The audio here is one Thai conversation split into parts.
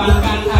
ปันกัน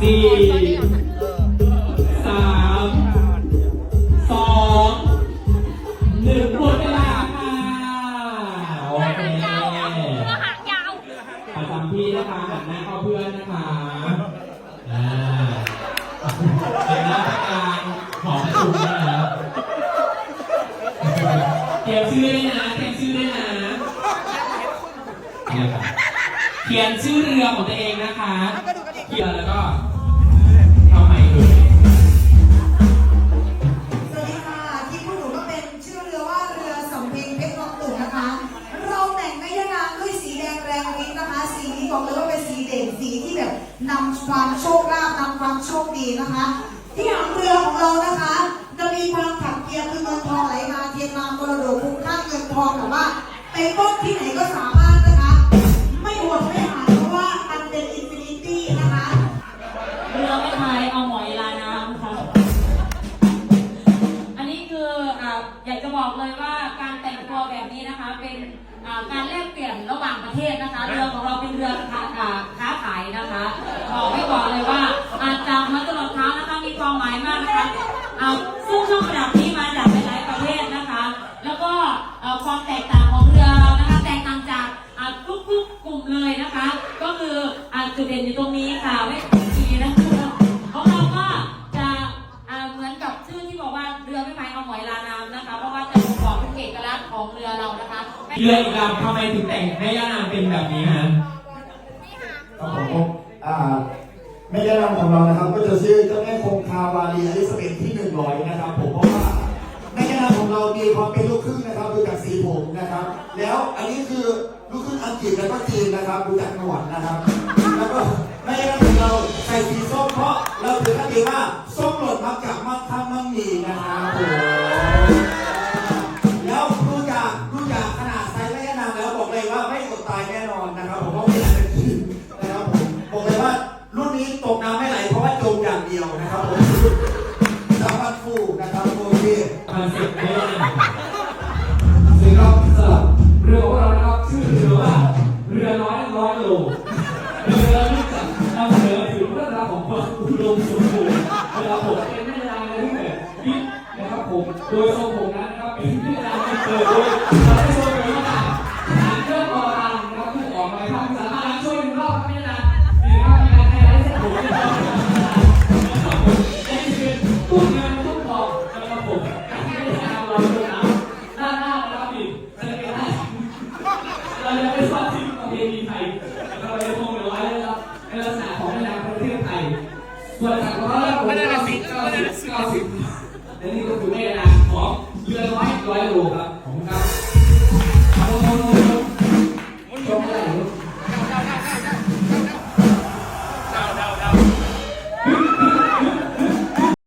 สี่สามสองหนึ่งหมดเวลาค่ะโอเคประจำที่นะคะหันหน้าเข้าเพื่อนนะคะอ่าเป็นหน้าการหอประชุมนะครับเขียนชื่อด้วยนะเขียนชื่อด้วยนะเนี่ยครับเขียนชื่อเรือของตัวเองนะคะ เขียนแล้วก็ทำไมเอ่ยสวัสดีค่ะที่พวกหนูก็เป็นชื่อเรือว่าเรือสำเพ็งเพชรวังตุ่นนะคะ เราแต่งแม่ยานางด้วยสีแดงแรงฤทธิ์นะคะ สีนี้บอกเลยว่าเป็นสีเด่นสีที่แบบนำความโชคลาภนำความโชคดีนะคะ ที่หางเรือของเรานะคะ จะมีความขับเกียร์คือเงินทองไหลมาเทียนมามรดกคุ้มค่าเงินทองแบบว่าไปปล้นที่ไหนก็สามารถ การแลกเปลี่ยนระหว่างประเทศนะคะ เรือของเราเป็นเรือค้าอ่าค้าขายนะคะบอกไว้ก่อนเลยว่าอาจากมัดตลอดเท้านะคะมีความหมายมากนะคะเอาซึ่งช่องประดับนี้มาจากหลายๆประเทศนะคะ แล้วก็เอ่อความแตกต่างของเรือเรานะคะแตกต่างจากอ่าทุกๆกลุ่มเลยนะคะ ก็คืออ่าจุดเด่นอยู่ตรงนี้ค่ะไม่ดีนะคะของเราก็จะอ่าเหมือนกับชื่อที่บอกว่าเรือไม่พายเอาหมอยลาน้ำนะคะ เพราะว่าจะบ่งบอกถึงเอกลักษณ์ของเรือเรานะคะ เรืออีกลำทำไมถึงแต่งให้ย่านางเป็นแบบนี้ฮะครับผมก็อ่าแม่ย่านางของเรานะครับ ก็จะชื่อเจ้าแม่คงคาวาลีอลิซาเบธที่หนึ่งร้อยนะครับผมเพราะว่าแม่ย่านางของเรามีความเป็นลูกครึ่งนะครับดูจากสีผมนะครับ แล้วอันนี้คือลูกครึ่งอังกฤษแล้วก็จีนนะครับดูจากหนวดนะครับ แล้วก็แม่ย่านางของเราใส่สีส้มเพราะเราถือคติว่าส้มหล่นมักจะมั่งคั่งมั่งมีนะครับผม นี้ตกน้ำไม่ไหลเพราะว่าจมอย่างเดียวนะครับผมสามพันฟูนะครับโอเคคอนเซ็ปต์ไม่ได้นะซึ่งครับสำหรับเรือของเรานะครับชื่อเรือว่าเรือน้อยร้อยโลเรือที่จะนำเสนอถึงเรื่องราวของความอุดมสมบูรณ์นะครับผมเป็นแม่นางในรูปแบบบิ๊กนะครับผมโดยทรงผมนั้นนะครับเป็นแม่นางที่เปิดโดยเราได้โชว์ไปแล้วนะหางเครื่องออรังนะครับที่ออกมาทางสามารถช่วยหนึ่งรอบแม่นา ส่วนจากร้อยละผมเก้าสิบเก้าสิบเก้าสิบและนี่ก็คือแม่น้ำของเรือร้อยร้อยโลครับ